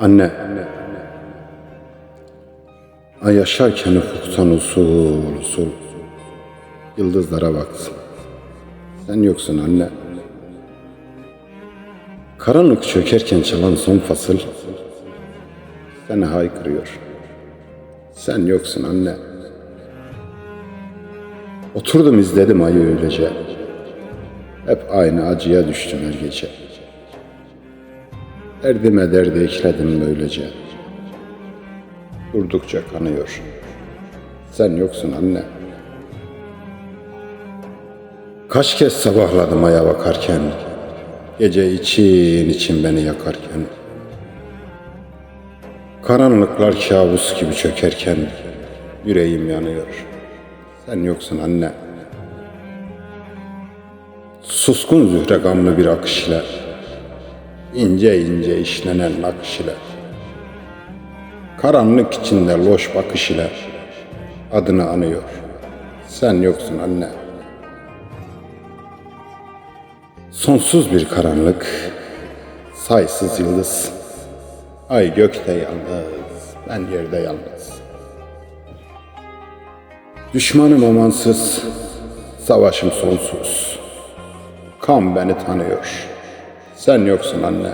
Anne. Ay yaşarken ufuktan usul usul yıldızlara baksın. Sen yoksun anne. Karanlık çökerken çalan son fasıl seni haykırıyor. Sen yoksun anne. Oturdum izledim ayı öylece. Hep aynı acıya düştüm her gece. Derdime derdi ekledim böylece. Durdukça kanıyor. Sen yoksun anne. Kaç kez sabahladım aya bakarken. Gece için için beni yakarken. Karanlıklar kabus gibi çökerken yüreğim yanıyor. Sen yoksun anne. Suskun zühre gamlı bir akış ile ince ince işlenen nakış ile karanlık içinde loş bakış ile adını anıyor. Sen yoksun anne. Sonsuz bir karanlık, saysız yıldız, ay gökte yalnız, ben yerde yalnız. Düşmanım amansız, savaşım sonsuz. Kan beni tanıyor. Sen yoksun anne.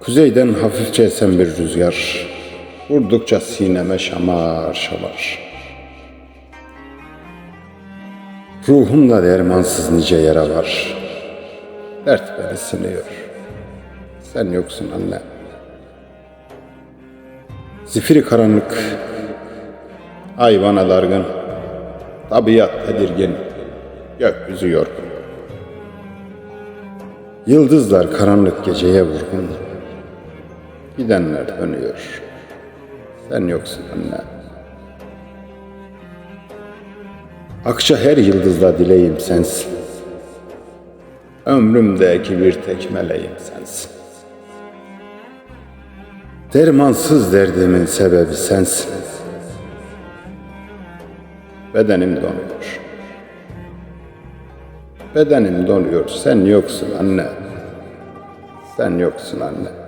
Kuzeyden hafifçe esen bir rüzgar. Vurdukça sineme şamar şamar. Ruhumda dermansız nice yara var. Dert beni sınıyor. Sen yoksun anne. Zifiri karanlık, ay bana dargın, tabiat tedirgin, gökyüzü yorgun. Yıldızlar karanlık geceye vurgun, gidenler dönüyor. Sen yoksun anne. Akça her yıldızla dileğim sensin. Ömrümdeki bir tek meleğim sensin. Dermansız derdimin sebebi sensin. Bedenim donuyor. Bedenim donuyor. Sen yoksun anne. Sen yoksun anne.